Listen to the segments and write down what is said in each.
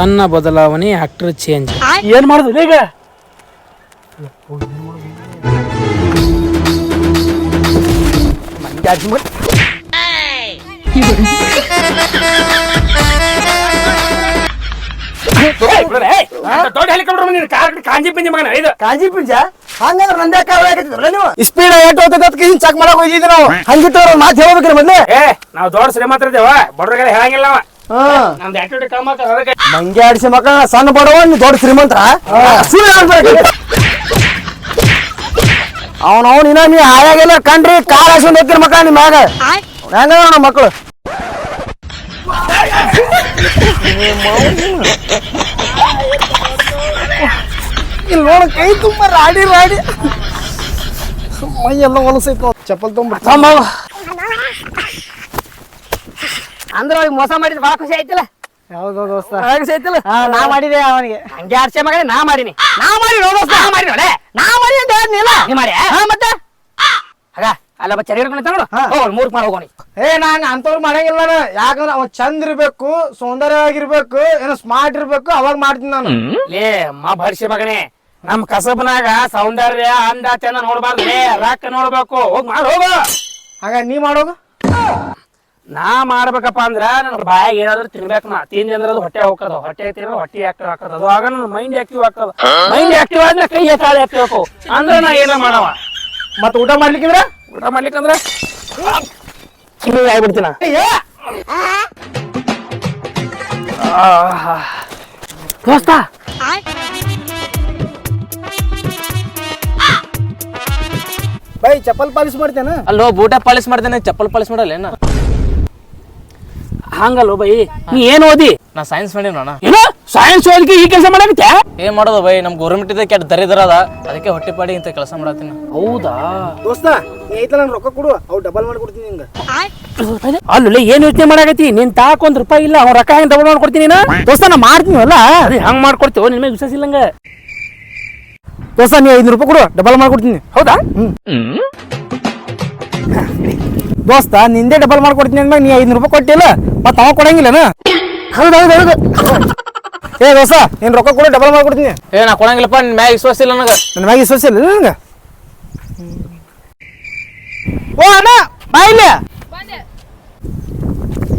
ಸಣ್ಣ ಬದಲಾವಣೆ actor change ಏನ್ ಮಾಡುದು ಈಗ? ದೊಡ್ಡ ಹೆಲಿಕಾಪ್ಟರ್ ಕಾರ್ ಕಾಂಜಿ ಪಿಂಜಿ ಮಗನ ಇದು ಕಾಂಜಿ ಪಿಂಜ ಹಂಗಂದ್ರ ನಂದೇ ಕಾರ್ ನೀವು? ಸ್ಪೀಡ್ ಏಟ್ ಹೋಗ್ತದ ಚೆಕ್ ಮಾಡಕ್ ಹೋಗಿದ್ವಿ ನಾವು. ಹಂಗಿತ್ತವ್ರ ಮಾತು ಹೇಳ್ಬೇಕ್ರಿ ಮೊದ್ಲೇ. ಏ ನಾವ್ ದೊಡ್ಡ ಶ್ರೀಮಂತರ ಬಡ್ರಿಗೆಲ್ಲ ಹೇಳಂಗಿಲ್ಲ ಹಾ. ನಮ್ದು ಆಕ್ಟಿವಿಟಿ ಕಮ್ಮ ಆಗ್ತದೆ ಅದಕ್ಕೆ ಮಂಗೆ ಆಡಿಸಿ ಮಕ್ಕ ಸಣ್ಣ ಬಡವ ನೀ ದೊಡ್ಡ ಶ್ರೀಮಂತರ ಹೇಳ್ಬೇಕು ಅವನವನ್ ಇನ್ನ ನೀ ಆಯಾಗೆಲ್ಲ ಕಂಡ್ರಿ ಕಾರ್ ಹಾಸ್ಕೊಂಡ್ ಹೋಗ್ತಿರ ಮಕ್ಕ ನಿಮ್ ಮ್ಯಾಗ. ಹೆಂಗ ನಮ್ಮ ಮಕ್ಕಳು ಇಲ್ಲಿ ನೋಡ ಕೈ ತುಂಬ ರಾಡಿ ರಾಡಿ. ಮೈ ಎಲ್ಲ ಹೊಲಸೈತ ಚಪ್ಪಲ್ ತುಂಬ ಅಂದ್ರ ಅವ್ರಿಗೆ ಮೋಸ ಮಾಡಿದ್ ಬಹಳ ಖುಷಿ ಆಯ್ತಿಲ್ಲ? ಹೌದು ದೋಸ್ತ. ಖುಷಿ ಆಯ್ತಿಲ್ಲ? ಹಾ ನಾ ಮಾಡಿದೆ ಅವನಿಗೆ. ಹಂಗೆ ಆಡ್ಸೆ ಮಗನೇ ನಾ ಮಾಡಿನಿ. ನಾ ಮಾಡಿ ದೋಸ್ತ ನಾ ಮಾಡಿ ನೋಡೆ. ನಾ ಮಾಡಿ ಅಂತ ಹೇಳಿದ್ನಿಲ್ಲ ನೀ ಮಾಡಿ? ಹಾ ಮತ್ತೆ? ಆಗ ಅಲ್ಲ ಬಾ ಚರಿ ಹಿಡ್ಕೊಂಡು ತಗೊಂಡು ಹಾ. ಹೋಗ್ ಮೂರ್ಕ್ ಮಾಡಿ ಹೋಗೋಣಿ. ಏ ನಾನ್ ಅಂತವ್ರು ಮಾಡಂಗಿಲ್ಲ ನಾನು. ಯಾಕಂದ್ರೆ ಅವ ಚಂದ ಇರ್ಬೇಕು ಸೌಂದರ್ಯವಾಗಿರ್ಬೇಕು ಏನೋ ಸ್ಮಾರ್ಟ್ ಇರ್ಬೇಕು ಅವಾಗ ಮಾಡ್ತೀನಿ ನಾನು. ಲೇ ಮಾ ಭರ್ಷಿ ಮಗನೇ. ನಮ್ ಕಸಬ್ನಾಗ ಸೌಂದರ್ಯ ಅಂದ ಚಂದ ನೋಡ್ಬಾರ್ದು. ಲೇ ರೊಕ್ಕ ನೋಡ್ಬೇಕು. ಹೋಗ್ ಮಾಡಿ ಹೋಗು. ಹಾಗ ನೀ ಮಾಡೋದು ನಾ ಮಾಡ್ಬೇಕಪ್ಪ ಅಂದ್ರ ನನ್ನ ಬಾಯಾಗ ಏನಾದ್ರು ತಿನ್ಬೇಕು ನಾ. ತಿಂದಿ ಅಂದ್ರೆ ಅದು ಹೊಟ್ಟೆ ಹೋಗ್ತದ. ಹೊಟ್ಟೆ ತಿನ್ನೋ ಹೊಟ್ಟೆ ಆಕ್ಟಿವ್ ಆಗ್ತದ. ಅದು ಆಗ ನನ್ನ ಮೈಂಡ್ ಆಕ್ಟಿವ್ ಆಗ್ತದ. ಮೈಂಡ್ ಆಕ್ಟಿವ್ ಆದ್ರೆ ಕೈ ಎತ್ತಾಳೆ ಆಕ್ಟಿವ್ ಹಾಕು ಅಂದ್ರೆ ನಾ ಏನ ಮಾಡವ? ಮತ್ತ ಊಟ ಮಾಡ್ಲಿಕ್ಕಿದ್ರ ಊಟ ಮಾಡ್ಲಿಕ್ಕಂದ್ರ ಸುಮ್ಮನೆ ಆಗ್ಬಿಡ್ತೀನ. ದೋಸ್ತ. ಬೈ ಚಪ್ಪಲ್ ಪಾಲಿಸ್ ಮಾಡ್ತೇನ? ಅಲ್ಲೋ ಬೂಟ ಪಾಲಿಸ್ ಮಾಡ್ತೇನೆ. ಚಪ್ಪಲ್ ಪಾಲಿಸ್ ಮಾಡಲ್ಲ ಏನ ಹಂಗಲ್ಲೋ ಬೈ. ನೀ ಏನ್ ಓದಿ? ನಾ ಸೈನ್ಸ್ ಮಾಡೀನಿ ಅಣ್ಣ. ಏನೋ ಸೈನ್ಸ್ ಓದಿಗೆ ಈ ಕೆಲಸ ಮಾಡಕ್ಕೆ ಏನ್ ಮಾಡೋದು ಬೈ? ನಮ್ ಗೌರ್ಮೆಂಟ್ ಇದೆ ಕೆಟ್ಟ ದರಿದ್ರ ಅದ ಅದಕ್ಕೆ ಹೊಟ್ಟೆಪಾಡಿ ಇಂತ ಕೆಲಸ ಮಾಡತ್ತೀನಿ. ಹೌದಾ? ದೋಸ್ತ ನೀ ಐತಲ್ಲ ನನ್ ರೊಕ್ಕ ಕೊಡು ಅವ್ ಡಬಲ್ ಮಾಡ್ಕೊಡ್ತೀನಿ ನಿಂಗ. ಅಲ್ಲೇ ಏನ್ ಯೋಚನೆ ಮಾಡಾಕತಿ ನಿನ್ ತಾಕ ಒಂದ್ ರೂಪಾಯಿ ಇಲ್ಲ ಅವ್ನ ರೊಕ್ಕ ಹೆಂಗ್ ಡಬಲ್ ಮಾಡ್ಕೊಡ್ತೀನಿ ನಾ ದೋಸ್ತ ನಾ ಮಾಡ್ತೀನಲ್ಲ ಅದೇ ಹಂಗ್ ಮಾಡ್ಕೊಡ್ತೀವೋ ನಿನ್ ಮೇಲೆ ವಿಶ್ವಾಸ ಇಲ್ಲಂಗ. ದೋಸ್ತ ನೀ ಐದ್ನೂರು ರೂಪಾಯಿ ಕೊಡು ಡಬಲ್ ಮಾಡ್ಕೊಡ್ತೀನಿ ಹೌದಾ? ದೋಸ್ತ ನಿಂದೆ ಡಬಲ್ ಮಾಡ್ಕೊಡ್ತೀನಿ ಅಂದ್ಮೇಲೆ ನೀ ಐದ್ನೂರು ರೂಪಾಯಿ ಕೊಟ್ಟಿಲ್ಲ ಮತ್ತೆ ಅವ ಕೊಡಂಗಿಲ್ಲನ? ಹೌದು ಹೌದು ಹೌದು. ಏ ದೋಸ್ತ ನೀನ್ ರೊಕ್ಕ ಕೊಡು ಡಬಲ್ ಮಾಡ್ಕೊಡ್ತೀನಿ. ಏ ನಾ ಕೊಡಂಗಿಲ್ಲಪ್ಪ ನಿನ್ ಮ್ಯಾಗ ವಿಶ್ವಾಸ ಇಲ್ಲ ನನಗ. ನನ್ನ ಮ್ಯಾಗ ವಿಶ್ವಾಸ ಇಲ್ಲ ನನಗೆ? ಓ ಅಣ್ಣ ಬಾಯಿಲ್ಲ ಇಲ್ಲಿ.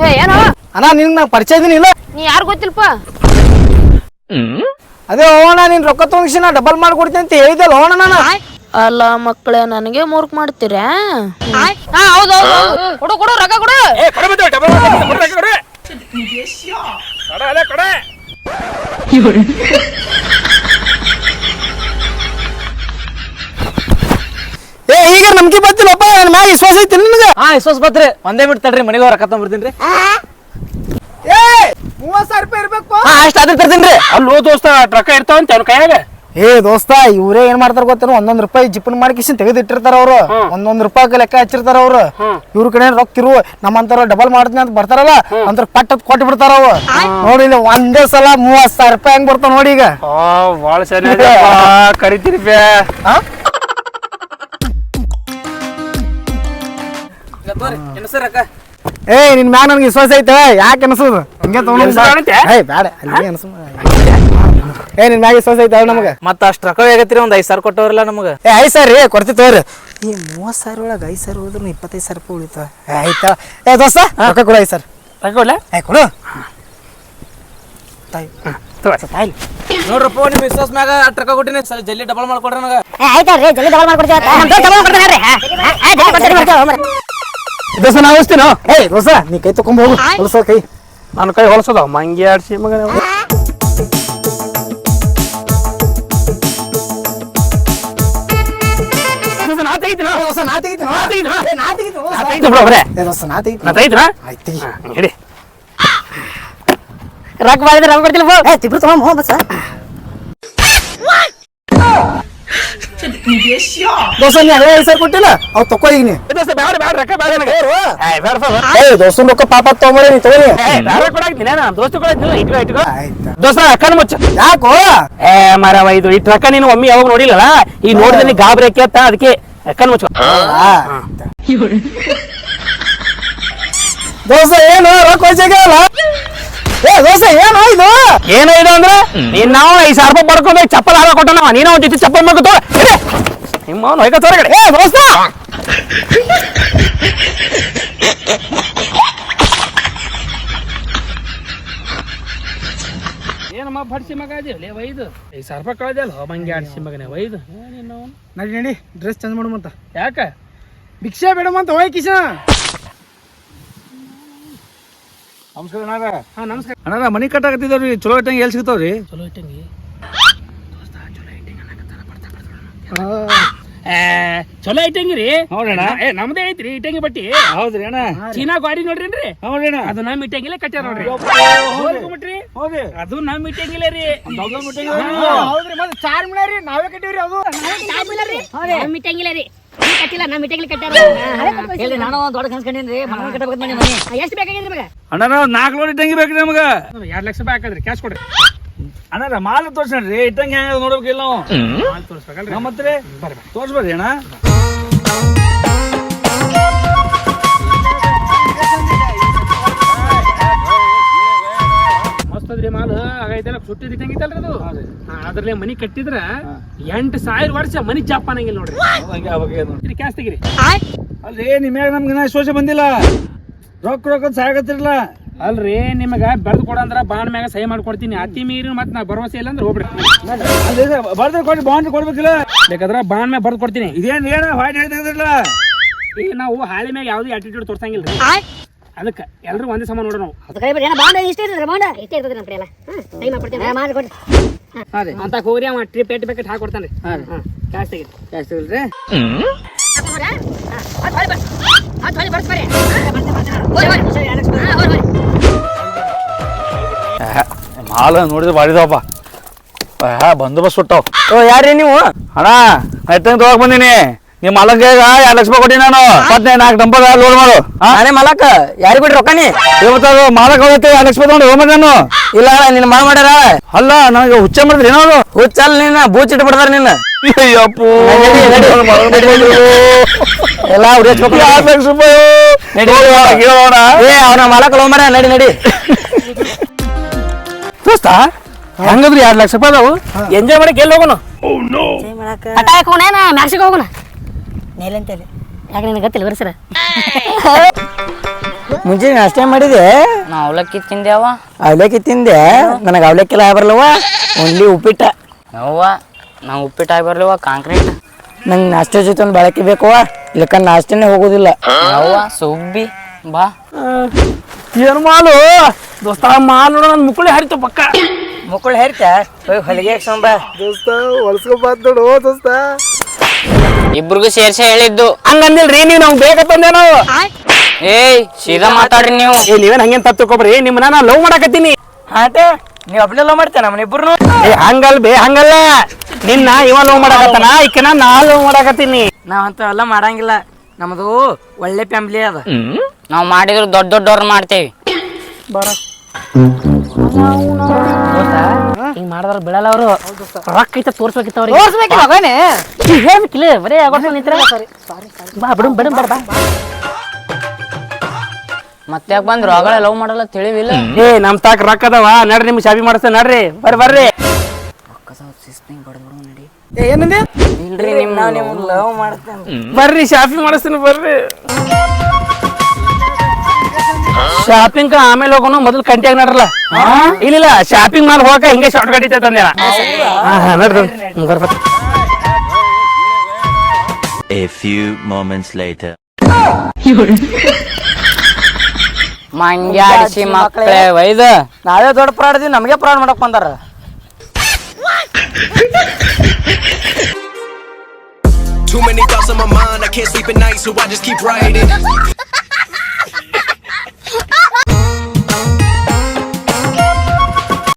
ಏ ಏನೋ? ಅಣ್ಣ ನಿನ್ಗೆ ನಾ ಪರಿಚಯ ಇದೀನಿ ಇಲ್ಲ? ನೀ ಯಾರು ಗೊತ್ತಿಲ್ಲಪ್ಪ? ಅದೇ ಹೋಗೋಣ ನೀನ್ ರೊಕ್ಕ ತೊಗೊಂಡ್ಸಿ ನಾ ಡಬಲ್ ಮಾಡ್ಕೊಡ್ತೀನಿ ಅಂತ ಹೇಳಿದಲ್ಲ ಹೋಗೋಣ ನಾನು. ಅಲ್ಲ ಮಕ್ಕಳೇ ನನಗೆ ಮೂರ್ಖ ಮಾಡ್ತೀರಾ? ಹಾ ಹೌದು ಹೌದು ಕೊಡು ಕೊಡು ರೊಕ್ಕ ಕೊಡು. ಏ ಕೊಡ ಬಂದು ಡಬಲ್ ಕೊಡ ಕೊಡ ಅಲ್ಲ ಕೊಡ. ಏ ಈಗ ನಮ್ಗೆ ಬರ್ತಿಲ್ಲಪ್ಪ ನನ್ನ ಮ್ಯಾಗ ವಿಶ್ವಾಸ ಐತಿ ನಿನಗೆ? ಹಾ ವಿಶ್ವಾಸ ಬತ್ರಿ ಒಂದೇ ಮಿನಿಟ್ ತಡ್ರಿ ಮನೆಗೆ ರೊಕ್ಕ ತಗೊಂಡ್ಬರ್ತೀನಿ ರೀ. ಏ ಮೂವತ್ ಸಾವಿರ ರೂಪಾಯಿ ಇರ್ಬೇಕು. ಹಾ ಅಷ್ಟ ಅದ್ರ ತರ್ತೀನಿ ರೀ. ಅಲ್ಲೋ ದೋಸ್ತ ರೊಕ್ಕ ಇರ್ತಾವಂತ ಅವ್ನ ಕೈಯಾಗ. ಏ ದೋಸ್ತ ಇವ್ರೇ ಏನ್ ಮಾಡ್ತಾರ ಗೊತ್ತೇನು? ಒಂದೊಂದ್ ರೂಪಾಯಿ ಜಿಪ್ಪನ್ ಮಾಡ್ಕಿಸಿ ತೆಗೆದಿಟ್ಟಿರ್ತಾರ ಅವ್ರು. ಒಂದೊಂದ್ ರೂಪಾಯಿ ಲೆಕ್ಕ ಹಚ್ಚಿರ್ತಾರ ಅವ್ರು. ಇವ್ರ ಕಡೆ ರೊಕ್ಕ ಇರು ನಮ್ಮಂತಾರ ಡಬಲ್ ಮಾಡ್ತೀನಿ ಅಂತ ಬರ್ತಾರಲ್ಲ ಅಂತ ಪಟ್ಟ ಕೊಟ್ಟು ಬಿಡ್ತಾರ ಅವ್ ನೋಡಿ ಇಲ್ಲಿ ಒಂದೇ ಸಲ ಮೂವತ್ ಸಾವಿರ ರೂಪಾಯಿ ಹೆಂಗ್ ಬರ್ತಾವ ನೋಡಿ ಈಗ. ಚೆನ್ನಾಗಿ ಕರಿತೀರಿ ಏ ನಿನ್ ಮ್ಯಾಗ ನನ್ಗೆ ವಿಶ್ವಾಸ ಐತೆ. ಯಾಕೆ ಅನ್ಸೋದು ಹಂಗೆ ತಗೊಂಡ್ ಬೇಡ ಅಲ್ಲಿ ಅನ್ಸ ಏ ನಿನ್ ಮ್ಯಾಗ ವಿಶ್ವಾಸ ಐತೆ ನಮಗ. ಮತ್ತ ಅಷ್ಟು ರೊಕ್ಕ ಆಗೈತ್ರಿ ಒಂದ್ ಐದ್ ಸಾವಿರ ಕೊಟ್ಟವ್ರಲ್ಲ ನಮಗ. ಏ ಐದು ಸಾವಿರ ರೀ ಕೊಡ್ತಿ ತಗೋರಿ. ಈ ಮೂವತ್ತು ಸಾವಿರ ಒಳಗೆ ಐದು ಸಾವಿರ ಹೋದ್ರು ಇಪ್ಪತ್ತೈದು ಸಾವಿರ ರೂಪಾಯಿ ಉಳಿತಾವ. ಏ ಆಯ್ತಾ? ಏ ದೋಸ್ತ ರೊಕ್ಕ ಕೊಡು ಐದು ಸಾವಿರ. ರೊಕ್ಕ ಕೊಡ್ಲಾ? ಏ ಕೊಡು. ತಾಯಿ. ತಗೋ. ನೋಡ್ರಪ್ಪ ನಿಮ್ಮ ವಿಶ್ವಾಸ ಮ್ಯಾಗ ಅಷ್ಟ್ ರೊಕ್ಕ ಕೊಟ್ಟಿನಿ. ಸರ್ ಜಲ್ದಿ ಡಬಲ್ ಮಾಡ್ಕೊಡ್ರಿ ನನಗ. ಆಯ್ತಾಳ್ರಿ ಜಲ್ದಿ ಡಬಲ್ ನಾವು ದೋಸ್ತ ನಾ ಹೊಲಿಸ್ತೀನೋ ಏ ನೀ ಕೈ ತಗೊಂಡ್ ಹೋಗು. ಹೊಲಸ ಕೈ. ನನ್ನ ಕೈ ಹೊಲಸದ ಮಂಗಿ ಆಡ್ಸಿ ಮಗನ. ತೆಗಿತೀನ ದೋಸ್ತ ನಾ? ತೆಗಿತೀನಿ ನಾ? ತೆಗಿತೀನ ಏ ನಾ? ತೆಗಿತೀನಿ ನಾ ತೆಗಿತೀನಿ ಬಿಡು ಬರೇ? ಏ ದೋಸ್ತ ನಾ? ತೆಗಿತೀನಿ ನಾ? ತೆಗಿತೀನ ಆಯ್ತು. ತೆಗಿ ಹಿಡಿ ರೊಕ್ಕ ಮಾಡಿದ್ರೆ ರೊಕ್ಕ ಕೊಡ್ತಿಲ್ಲ ಏ ತಿಬ್ರು ತಗೊಂಡ್ ಹೋಗ್ ಬಸ್ಸ ದೋಸ್ತ ನೀ ಅದೇ ಕೊಟ್ಟಿಲ್ಲ? ಅವ್ ತಕೋ ಈಗ ನೀ. ದೋಸ್ತ ಬೇಡ ಬೇಡ ರೊಕ್ಕ ಬೇಡ ನನಗೆ. ಏ ಬ್ಯಾಡ ಬ್ಯಾಡ ಏ ದೋಸ್ತನ ರೊಕ್ಕ ಪಾಪ ತಗೊಂಬರಿ ನೀ ಏ ಬೇಡ ಕೊಡಾಕ್ತೀನಿ ನಾನು ದೋಸ್ತ ಕೊಡಾಕ್ತೀನಿ ಇಟ್ಕೋ ಇಟ್ಕೋ. ಆಯ್ತಾ. ದೋಸ್ತ ರೊಕ್ಕನ ಮುಚ್ಚ. ಯಾಕೋ? ಏ ಮರವ ಇದು ಇಟ್ಟು ರೊಕ್ಕ ನೀನು ಒಮ್ಮೆ ಯಾವಾಗ ನೋಡಿಲ್ಲಲ್ಲ? ಈ ನೋಡಿದ್ರೆ ನೀ ಗಾಬರಿ ಹಾಕಿ ಅದಕ್ಕೆ ರೊಕ್ಕನ ಮುಚ್ಚ ದೋಸ್ತ ಏನು? ರೊಕ್ಕ ವಯಸ್ಸಾಗಲ್ಲ ಏ ದೋಸ್ತ ಏನು ಇದು? ಏನು ಇದು ಅಂದ್ರೆ? ನೀನ್ ನಾವು ಐದು ಸಾವಿರ ರೂಪಾಯಿ ಪಡ್ಕೊಂಡು ಚಪ್ಪಲ್ ಹಾಕ ಕೊಟ್ಟನವ. ನೀನು ಒಂದ್ ಜೊತೆ ಚಪ್ಪಲ್ ಮಾಡ್ಕೊತ ನಿಮ್ಮ ಅವನು ಹೋಯ್ಕ ಹೊರಗಡೆ ಏ ದೋಸ್ತ! ಬಡ್ಸಿ ಮಗ ಆಡ್ಸಿ ಮಗನೇ ವೈದು ನಡಿ ನಡಿ ಡ್ರೆಸ್ ಚೇಂಜ್ ಮಾಡುಮಂತ ಯಾಕ? ಭಿಕ್ಷೆ ಬೇಡಮಂತ ಹೋಯ್ ಕಿಶ ನಮಸ್ಕಾರ ಅಣ್ಣಾರ ಹಾ ನಮಸ್ಕಾರ. ಮನಿ ಕಟ್ಟಾಕತ್ತಿದವ್ರಿ ಚಲೋ ಇಟ್ಟಂಗೆ ಎಲ್ಲಿ ಸಿಗ್ತಾವ್ರಿ? ಚಲೋ ಇಟ್ಟಂಗಿ. ಚಲೋ ಇಟ್ಟಂಗಿರಿ ನೋಡೋಣ ಏ ನಮ್ದೇ ಐತ್ರಿ ಇಟ್ಟಂಗಿ ಬಟ್ಟಿ. ಹೌದ್ರಿ ಅಣ್ಣ ಚೀನಾ ಗಾಡಿ ನೋಡ್ರಿ ಹೌದ್ರಿ ಅಣ್ಣ ಅದು ನಮ್ ಇಟ್ಟಂಗಿಲ್ಲ ಕಟ್ಟ್ಯಾರ ನೋಡ್ರಿ. ಹೋಗ್ಬಿಟ್ರಿ ಹೌದ್ರಿ ಅದು ನಮ್ ಇಟ್ಟಂಗಿಲ್ಲ ರೀ. ಹೌದ್ರಿ ಮತ್ತೆ ಚಾರ್ ರೀ ನಾವೇ ಕಟ್ಟಿವ್ರಿ ಅದು. ನಮ್ ಇಟ್ಟಂಗಿಲ್ಲ ರೀ. ಕಟ್ಟಿಲ್ಲ ನಮ್ ಇಟ್ಟಂಗಿಲ್ಲ ಕಟ್ಟಾರ ನಾನು ದೊಡ್ಡ ಕನ್ಸ್ಕೊಂಡೇನ್ರಿ ಮನೆ ಕಟ್ಟಬೇಕು ಮನೆ. ಎಷ್ಟು ಬೇಕಾಗಿದ್ರಿ ನಿಮಗೆ? ಅಣ್ಣ ನಾವು ನಾಲ್ಕು ಲೋಡ್ ಇಟ್ಟಂಗಿ ಬೇಕ್ರಿ ನಮ್ಗೆ. ಎರಡು ಲಕ್ಷ ರೂಪಾಯಿ ಹಾಕದ್ರಿ ಕ್ಯಾಶ್ ಕೊಡ್ರಿ. ಅಣ್ಣ ಮಾಲ್ ತೋರ್ಸ್ರಿ ಇಟ್ಟಂಗೆ ಹೆಂಗ ನೋಡ್ಬೇಕಿಲ್ಲ ನಾವು. ಮಾಲ್ ತೋರ್ಸ್ಬೇಕಲ್ರಿ. ಮತ್ತೆ ತೋರ್ಸ್ಬರ್ರಿ ಅಣ್ಣ. ಮಸ್ತ್ ಅದ್ರಿ ಮಾಲ್. ಆಗೈತಲ್ಲ ಸುಟ್ಟಿದ್ ಇಟ್ಟಂಗಿತ್ತಲ್ರಿ ಅದು. ಅದ್ರಲ್ಲೇ ಮನಿ ಕಟ್ಟಿದ್ರ ಎಂಟು ಸಾವಿರ ವರ್ಷ ಮನಿ ಜಾಪ್ ಅನ್ನಂಗಿಲ್ಲ ನೋಡ್ರಿ. ಕ್ಯಾಶ್ ತೆಗಿರಿ. ಅಲ್ರಿ ನಿಮ್ಯಾಗ ನಮ್ಗೆ ಶೋಷ ಬಂದಿಲ್ಲ. ರೊಕ್ಕ ರೊಕ್ಕ ಸಾಗತ್ತಿರಲ್ಲ ಅಲ್ರಿ ನಿಮಗ ಬರ್ದು ಕೊಡಂದ್ರ ಬಾಂಡ್ ಮ್ಯಾಗ ಸಹಿ ಮಾಡ್ಕೊಡ್ತೀನಿ. ಅತಿ ಮೀರಿ ಮತ್ ನಾ ಭರವಸೆ ಇಲ್ಲ ಅಂದ್ರೆ ಹೋಗ್ಬಿಡ್ರಿ ಬರ್ದು ಕೊಡಿ ಬಾಂಡ್ ಕೊಡ್ಬೇಕಿಲ್ಲ. ಬೇಕಾದ್ರ ಬಾಂಡ್ ಮ್ಯಾಗ ಬರ್ದು ಕೊಡ್ತೀನಿ. ಇದೇನ್ ಏನ ವೈಟ್ ಹೇಳ್ತಿದ್ರಲ್ಲ ಈಗ ನಾವು ಹಾಳಿ ಮ್ಯಾಗ ಯಾವ್ದು ಆಟಿಟ್ಯೂಡ್ ತೋರ್ಸಂಗಿಲ್ಲ ಅದಕ್ಕೆ ಎಲ್ಲರೂ ಒಂದೇ ಸಮ ನೋಡೋಣ ನಾವು. ಅಂತ ಹೋಗ್ರಿ ಅವ ಟ್ರಿಪ್ ಬಾಂಡ್ ಇಷ್ಟ ಇರ್ತದೆ ಬಾಂಡ್? ಇಷ್ಟೇ ಇರ್ತದೆ ನಮ್ಮ ಕಡೆ ಎಲ್ಲ ಟೈ ಮಾಡ್ಕೊಡ್ತೀನಿ ಮಾಡಿ ಕೊಡ್ರಿ ಅಂತ ಹೋಗ್ರಿ ಅವ ಮಾಲ ನೋಡಿದ್ರೆ ಬಾಳಿದವಪ್ಪ ಹಾ ಬಂದೋಬಸ್ತ್ ಕೊಟ್ಟಾವ್ ಓ ಯಾರಿ ನೀವು? ಅಣ್ಣ ಎತ್ತಂಗ್ ತಗೋಕ್ ಬಂದೀನಿ. ನಿಮ್ಮ ಮಾಲಂಗ ಎರಡು ಲಕ್ಷ ರೂಪಾಯಿ ಕೊಟ್ಟಿನಿ ನಾನು. ಮತ್ತೆ ನಾಲ್ಕು ಡಂಪರ್ ಲೋಡ್ ಮಾಡು. ನಾನೇ ಮಲಕ. ಯಾರಿಗ್ ಬಿಡ್ರಿ ರೊಕ್ಕ ನೀ? ಇವತ್ತು ಮಾಲಕ್ ಹೋಗೈತೆ ಎರಡು ಲಕ್ಷ ರೂಪಾಯಿ ತಗೊಂಡು ಹೋಗ್ಬೇಕು ನಾನು. ಇಲ್ಲ ನಿನ್ನ ಮಾಡ ಮಾಡ್ಯಾರ? ಅಲ್ಲ ನನಗೆ ಹುಚ್ಚ ಮಾಡಿದ್ರಿ ಏನೋ ಹುಚ್ಚಲ್ ನಿನ್ನ ಬೂಚಿಟ್ಟು ಬಿಡ್ತಾರ ನಿನ್ನ. ಅಯ್ಯಪ್ಪೋ. ಎಲ್ಲ ಉರಿ ಹಚ್ಬೇಕು ಎರಡು ಲಕ್ಷ ರೂಪಾಯಿ? ನಡಿ. ಅವ್ನ ಮಲಕ ಲೋ ಮಾಡ ನಡಿ ನಡಿ. ದೋಸ್ತ ಹಂಗಂದ್ರೆ ಎರಡು ಲಕ್ಷ ರೂಪಾಯಿ ಅದಾವು. ಎಂಜಾಯ್ ಮಾಡಕ್ಕೆ ಎಲ್ಲಿ ಹೋಗೋಣ? ಕಟ್ಟಾಯಕ್ ಹೋಗೋಣ ಮ್ಯಾಕ್ಸಿಗೆ ಹೋಗೋಣ? ನೇಲಂತೇಳಿ ಯಾಕೆ ನಿನಗೆ ಗೊತ್ತಿಲ್ಲ ಬರ್ಸರ ಮುಂಚೆ ಅಷ್ಟೇ ಮಾಡಿದೆ. ನಾ ಅವಲಕ್ಕಿ ತಿಂದ್ಯಾವ ಅವಲಕ್ಕಿ ತಿಂದೆ. ನನಗೆ ಅವಲಕ್ಕಿಲ್ಲ ಬರಲ್ಲವ ಓನ್ಲಿ ಉಪ್ಪಿಟ್ಟ. ಅವ್ವ ನಾ ಉಪ್ಪಿಟ್ಟ ಆಗಿ ಬರ್ಲವ ಕಾಂಕ್ರೀಟ್. ನಂಗೆ ನಾಷ್ಟ ಜೊತೆ ಒಂದು ಬಳಕೆ ಬೇಕವ್ವ. ಇಲ್ಲಕ್ಕ ನಾಷ್ಟನೇ ಹೋಗೋದಿಲ್ಲ. ಅವ್ವ ಸುಬ್ಬಿ ಬಾ. ಏನು ಮಾಲು ದೋಸ್ತ ಮಾಲ್ ನೋಡ ನನ್ನ ಮುಕ್ಕಳಿ ಹರಿತು ಪಕ್ಕ. ಮುಕ್ಕಳು ಹರಿತ? ಹೊಲಿಗೆ ಸಂಬ ದೋಸ್ತ ನೋಡು ದೋಸ್ತ. ಇಬ್ರಿಗೂ ಸೇರ್ಸಿ ಹೇಳಿದ್ದು. ಹಂಗಂದಿಲ್ರಿ ನೀವು ನಮ್ಗೆ ಬೇಕಂತಂದೆ ನಾವು. ಏಯ್ ಸೀದಾ ಮಾತಾಡ್ರಿ ನೀವು. ಏ ನೀವೇನ್ ಹಂಗೇನ್ ತಪ್ಪು ತಿಳ್ಕೊಬ್ರಿ? ನಿಮ್ಮನ್ನ ನಾ ಲವ್ ಮಾಡಕತ್ತೀನಿ. ನೀವ್ ನೀವು ಲವ್ ಮಾಡ್ತೇನೆ ನಮ್ಮನಿಬ್ರು ಏ ಹಂಗಲ್ ಬೇ ಹಂಗಲ್ಲ. ನಿನ್ನ ಇವ ಲವ್ ಮಾಡಕತ್ತಾನ ಈಕಿನ ನಾ ಲವ್ ಮಾಡಕತ್ತೀನಿ. ನಾವಂತ ಎಲ್ಲ ಮಾಡಂಗಿಲ್ಲ. ನಮ್ದು ಒಳ್ಳೆ ಫ್ಯಾಮಿಲಿ ಅದ. ನಾವು ಮಾಡಿದ್ರು ದೊಡ್ಡ ದೊಡ್ಡವ್ರು ಮಾಡ್ತೇವೆ. ಹಿಂಗ್ ಮಾಡಿದ್ರ ಬಿಡಲ್ಲ ಅವರು. ರೊಕ್ಕ ಐತ ತೋರ್ಸ್ಬೇಕಿತ್ತ ಅವ್ರಿಗೆ. ಹೇಳ್ಬೇಕಿಲ್ಲ ಬರೇ ನಿಂತ್ರ. ಬಾ ಬಿಡು ಬಿಡು ಬಾ ಮತ್ತೆ ಯಾಕೆ ಬಂದ್ರು? ಆಗಳ ಲವ್ ಮಾಡಲ್ಲ ತಿಳಿವಿಲ್ಲ ಏ ನಮ್ ತಾಕ ರೊಕ್ಕ ಅದಾವ. ನಡ್ರಿ ನಿಮ್ ಶಾಬಿ ಮಾಡಿಸ್ತ ನಡ್ರಿ. ಬರ್ರಿ ಬರ್ರಿ. ಏನಂದೆ? ಇಲ್ರಿ ನಿಮ್ ನಾವ್ ನಿಮ್ಗೆ ಲವ್ ಮಾಡ್ತೇನೆ. ಬರ್ರಿ ಶಾಪಿಂಗ್ ಮಾಡಿಸ್ತೀನಿ ಬರ್ರಿ. ಶಾಪಿಂಗ್ ಆಮೇಲೆ ಹೋಗೋಣ ಮೊದಲು ಕಂಟಿಯಾಗ ನಡ್ರಲ್ಲ. ಇಲ್ಲ ಶಾಪಿಂಗ್ ಮಾಡಿ ಹೋಗಕ ಹಿಂಗೆ ಶಾರ್ಟ್ ಕಟ್ ಇರ್ತೈತೆ ಅಂದೇನ ನಡ್ರಿ ಬರ್ಬೇಕು A few moments later. ಮಂಗ್ಯಾಡಿಸಿ ಮಕ್ಕಳೇ ವೈದ. ನಾವೇ ದೊಡ್ಡ ಪ್ರಾಣ ನಮಗೆ ಪ್ರಾಣ ಮಾಡಕ್ ಬಂದಾರ. Too many thoughts on my mind, I can't sleep at night, so I just keep writing.